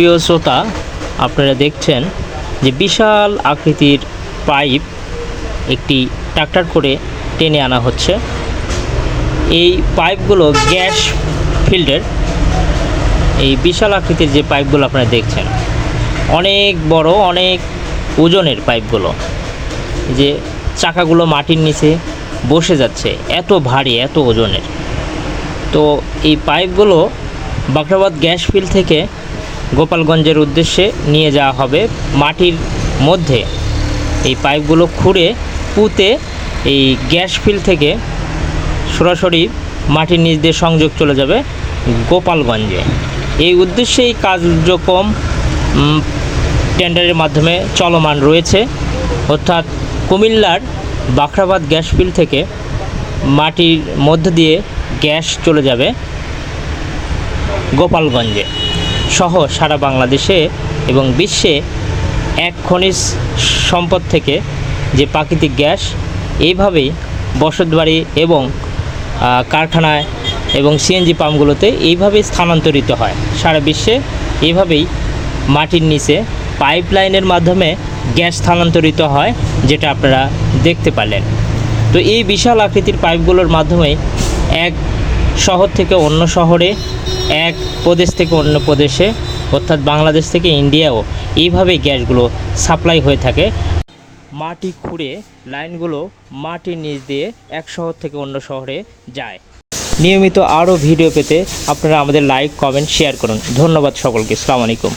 প্রিয় শ্রোতা, আপনারা দেখছেন যে বিশাল আকৃতির পাইপ একটি ট্রাক্টর করে টেনে আনা হচ্ছে। এই পাইপগুলো গ্যাস ফিল্ডের এই বিশাল আকৃতির যে পাইপগুলো আপনারা দেখছেন, অনেক বড়, অনেক ওজনের পাইপগুলো যে চাকাগুলো মাটির নিচে বসে যাচ্ছে, এত ভারী, এত ওজনের। তো এই পাইপগুলো বাখরাবাদ গ্যাস ফিল্ড থেকে গোপালগঞ্জের উদ্দেশ্যে নিয়ে যাওয়া হবে মাটির মধ্যে। এই পাইপগুলো খুঁড়ে, পুঁতে এই গ্যাস ফিল থেকে সরাসরি মাটির নিচ দিয়ে সংযোগ চলে যাবে গোপালগঞ্জে। এই উদ্দেশ্যে এই কার্যক্রম টেন্ডারের মাধ্যমে চলমান রয়েছে। অর্থাৎ কুমিল্লার বাখরাবাদ গ্যাস ফিল থেকে মাটির মধ্য দিয়ে গ্যাস চলে যাবে গোপালগঞ্জে। সহ সারা বাংলাদেশে এবং বিশ্বে এক খনিজ সম্পদ থেকে যে প্রাকৃতিক গ্যাস, এইভাবেই বসতবাড়ি এবং কারখানায় এবং সিএনজি পাম্পগুলোতে এইভাবেই স্থানান্তরিত হয়। সারা বিশ্বে এইভাবেই মাটির নিচে পাইপলাইনের মাধ্যমে গ্যাস স্থানান্তরিত হয়, যেটা আপনারা দেখতে পারলেন। তো এই বিশাল আকৃতির পাইপগুলোর মাধ্যমে এক শহর থেকে অন্য শহরে এক প্রদেশ থেকে অন্য প্রদেশে, অর্থাৎ বাংলাদেশ থেকে ইন্ডিয়াও এইভাবে গ্যাসগুলো সাপ্লাই হয়ে থাকে। মাটি খুঁড়ে লাইনগুলো মাটির নিচ দিয়ে এক শহর থেকে অন্য শহরে যায়। নিয়মিত আরও ভিডিও পেতে আপনারা আমাদের লাইক, কমেন্ট, শেয়ার করুন। ধন্যবাদ সকলকে। সালাম আলাইকুম।